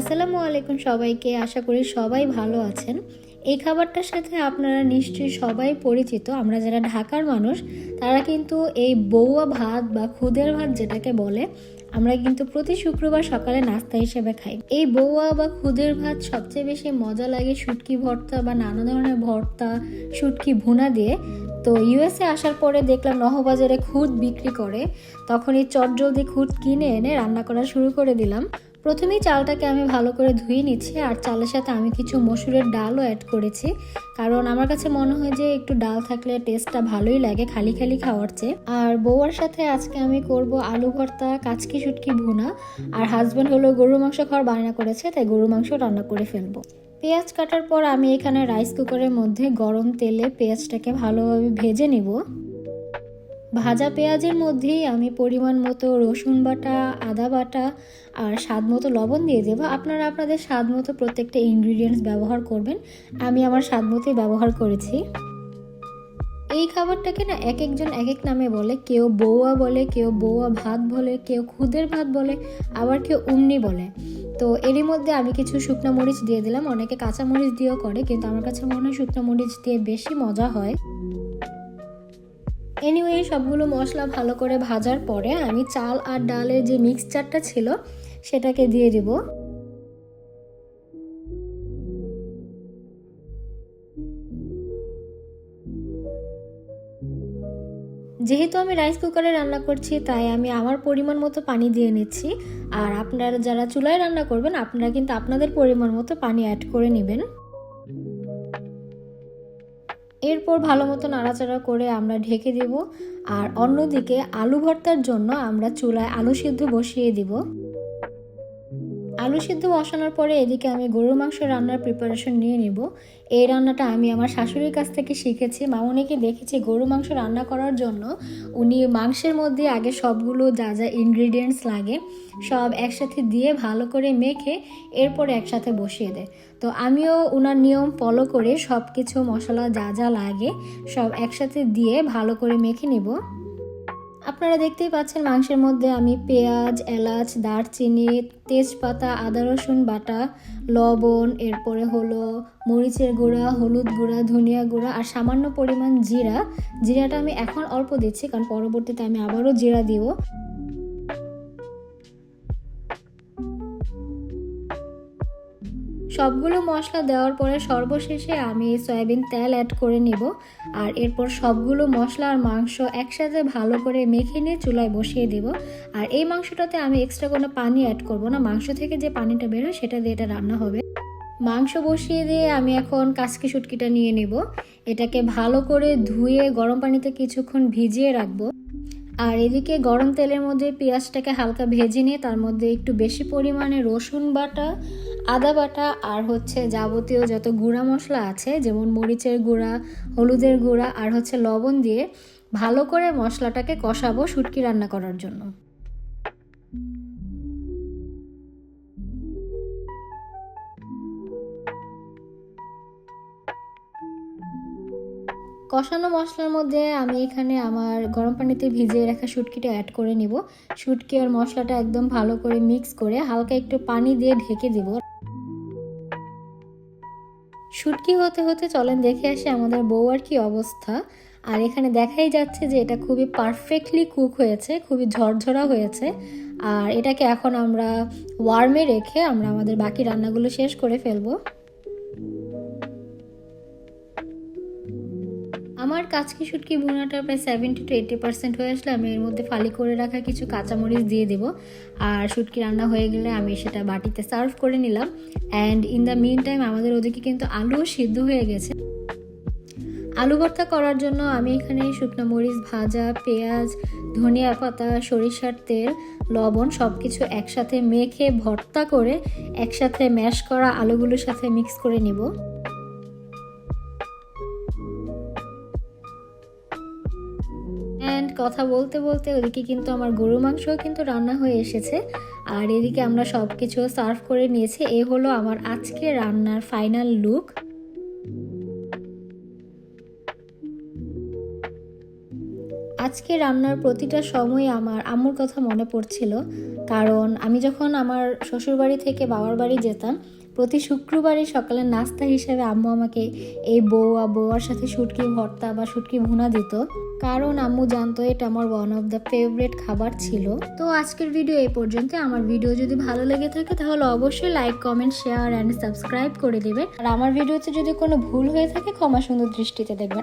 আসসালামু আলাইকুম সবাইকে। আশা করি সবাই ভালো আছেন। এই খাবারটার সাথে আপনারা নিশ্চয়ই সবাই পরিচিত। আমরা যারা ঢাকার মানুষ, তারা কিন্তু এই বৌয়া ভাত বা খুদের ভাত যেটাকে বলে, আমরা কিন্তু প্রতি শুক্রবার সকালে নাস্তা হিসেবে খাই। এই বৌয়া বা খুদের ভাত সবচেয়ে বেশি মজা লাগে শুটকি ভর্তা বা নানা ধরনের ভর্তা, শুটকি ভুনা দিয়ে। তো ইউএসএ আসার পরে দেখলাম নহবাজারে খুদ বিক্রি করে। তখন এই চটজলদি খুদ কিনে এনে রান্না করা শুরু করে দিলাম। প্রথমেই চালটাকে আমি ভালো করে ধুয়ে নিচ্ছি, আর চালের সাথে আমি কিছু মসুরের ডালও অ্যাড করেছি। কারণ আমার কাছে মনে হয় যে একটু ডাল থাকলে টেস্টটা ভালোই লাগে খালি খালি খাওয়ার চেয়ে। আর বউয়ার সাথে আজকে আমি করব আলু ভর্তা, কাচকি শুটকি ভুনা, আর হাজব্যান্ড হলো গরু মাংস খাওয়ার বায়না করেছে, তাই গরু মাংস রান্না করে ফেলব। পেঁয়াজ কাটার পর আমি এখানে রাইস কুকারের মধ্যে গরম তেলে পেঁয়াজটাকে ভালোভাবে ভেজে নিব। ভাজা পেঁয়াজের মধ্যেই আমি পরিমাণ মতো রসুন বাটা, আদা বাটা আর স্বাদ মতো লবণ দিয়ে দেবো। আপনারা আপনাদের স্বাদ মতো প্রত্যেকটা ইনগ্রিডিয়েন্টস ব্যবহার করবেন। আমি আমার স্বাদ মতোই ব্যবহার করেছি। এই খাবারটাকে না এক একজন এক এক নামে বলে। কেউ বৌয়া বলে, কেউ বৌয়া ভাত বলে, কেউ খুদের ভাত বলে, আবার কেউ উমনি বলে। তো এরই মধ্যে আমি কিছু শুকনো মরিচ দিয়ে দিলাম। অনেকে কাঁচা মরিচ দিয়েও করে, কিন্তু আমার কাছে মনে হয় শুকনো মরিচ দিয়ে বেশি মজা হয়। এনিওয়ে সবগুলো মশলা ভালো করে ভাজার পরে আমি চাল আর ডালের যে মিক্সচারটা ছিল, সেটাকে দিয়ে দিব। যেহেতু আমি রাইস কুকারে রান্না করছি, তাই আমি আমার পরিমাণ মতো পানি দিয়ে নিচ্ছি। আর আপনারা যারা চুলায় রান্না করবেন, আপনারা কিন্তু আপনাদের পরিমাণ মতো পানি অ্যাড করে নেবেন। এরপর ভালো মতো নাড়াচাড়া করে আমরা ঢেকে দেব আর অন্যদিকে আলু ভর্তার জন্য আমরা চুলায় আলু সিদ্ধ বসিয়ে দিব। আলু সিদ্ধ বসানোর পরে এদিকে আমি গরুর মাংস রান্নার প্রিপারেশন নিয়ে নিব। এই রান্নাটা আমি আমার শাশুড়ির কাছ থেকে শিখেছি। মামনিকে দেখেছি গরু মাংস রান্না করার জন্য। উনি মাংসের মধ্যে আগে সবগুলো যা যা ইনগ্রিডিয়েন্টস লাগে, সব একসাথে দিয়ে ভালো করে মেখে এরপরে একসাথে বসিয়ে দেয়। তো আমিও ওনার নিয়ম ফলো করে সব কিছু মশলা যা যা লাগে সব একসাথে দিয়ে ভালো করে মেখে নিব। আপনারা দেখতেই পাচ্ছেন মাংসের মধ্যে আমি পেঁয়াজ, এলাচ, দারচিনি, তেজপাতা, আদা, রসুন বাটা, লবণ, এরপরে হলো মরিচের গুঁড়া, হলুদ গুঁড়া, ধনিয়া গুঁড়া আর সামান্য পরিমাণ জিরা। জিরাটা আমি এখন অল্প দিচ্ছি, কারণ পরবর্তীতে আমি আবারও জিরা দিব। সবগুলো মশলা দেওয়ার পরে সর্বশেষে আমি সয়াবিন তেল অ্যাড করে নিব। আর এরপর সবগুলো মশলা আর মাংস একসাথে ভালো করে মেখে নিয়ে চুলায় বসিয়ে দেব। আর এই মাংসটাতে আমি এক্সট্রা কোনো পানি অ্যাড করব না। মাংস থেকে যে পানিটা বেরোয় সেটা দিয়ে এটা রান্না হবে। মাংস বসিয়ে দিয়ে আমি এখন কাসকি শুটকিটা নিয়ে নেব। এটাকে ভালো করে ধুয়ে গরম পানিতে কিছুক্ষণ ভিজিয়ে রাখব। আর এদিকে গরম তেলের মধ্যে পেঁয়াজটাকে হালকা ভেজে নিয়ে তার মধ্যে একটু বেশি পরিমাণে রসুন বাটা আদা বাটা আর হচ্ছে যাবতীয় যত গুঁড়া মশলা আছে, যেমন মরিচের গুঁড়া, হলুদের গুঁড়া আর হচ্ছে লবণ দিয়ে ভালো করে মশলাটাকে কষাবো শুটকি রান্না করার জন্য। কষানো মশলার মধ্যে আমি এখানে আমার গরম পানিতে ভিজিয়ে রাখা শুটকিটা অ্যাড করে নিব। শুটকি আর মশলাটা একদম ভালো করে মিক্স করে হালকা একটু পানি দিয়ে ঢেকে দিব। শুটকি হতে হতে চলেন দেখে আসি আমাদের বউ আর কি অবস্থা। আর এখানে দেখাই যাচ্ছে যে এটা খুবই পারফেক্টলি কুক হয়েছে, খুবই ঝরঝরা হয়েছে। আর এটাকে এখন আমরা ওয়ার্মে রেখে আমরা আমাদের বাকি রান্নাগুলো শেষ করে ফেলব। আমার কাচকি শুটকি ভুনাটা প্রায় সেভেন্টি টু এইটি পার্সেন্ট হয়ে আসলে আমি এর মধ্যে ফালি করে রাখা কিছু কাঁচামরিচ দিয়ে দেবো। আর শুটকি রান্না হয়ে গেলে আমি সেটা বাটিতে সার্ভ করে নিলাম। And in the meantime আমাদের ওদিকে কিন্তু আলুও সিদ্ধ হয়ে গেছে। আলু ভর্তা করার জন্য আমি এখানে শুকনো মরিচ, ভাজা, পেঁয়াজ, ধনিয়া পাতা, সরিষার তেল, লবণ সব কিছু একসাথে মেখে ভর্তা করে একসাথে ম্যাশ করা আলুগুলোর সাথে মিক্স করে নিব। কথা বলতে বলতে ওদিকে কিন্তু আমার গরু মাংসও কিন্তু রান্না হয়ে এসেছে। আর এদিকে আমরা সব কিছু সার্ভ করে নিয়েছি। এ হলো আমার আজকে রান্নার ফাইনাল লুক। আজকে রান্নার প্রতিটা সময় আমার আম্মুর কথা মনে পড়ছিল। কারণ আমি যখন আমার শ্বশুরবাড়ি থেকে বাবার বাড়ি যেতাম প্রতি শুক্রবারে সকালে নাস্তা হিসেবে আম্মু আমাকে এই বউয়া বউয়ার সাথে শুটকি ভর্তা বা শুটকি ভুনা দিত। কারণ আম্মু জানতো এটা আমার ওয়ান অফ দ্য ফেভারেট খাবার ছিল। তো আজকের ভিডিও এই পর্যন্ত। আমার ভিডিও যদি ভালো লেগে থাকে তাহলে অবশ্যই like comment share and subscribe করে দেবেন। আর আমার ভিডিওতে যদি কোনো ভুল হয়ে থাকে ক্ষমা সুন্দর দৃষ্টিতে দেখবেন।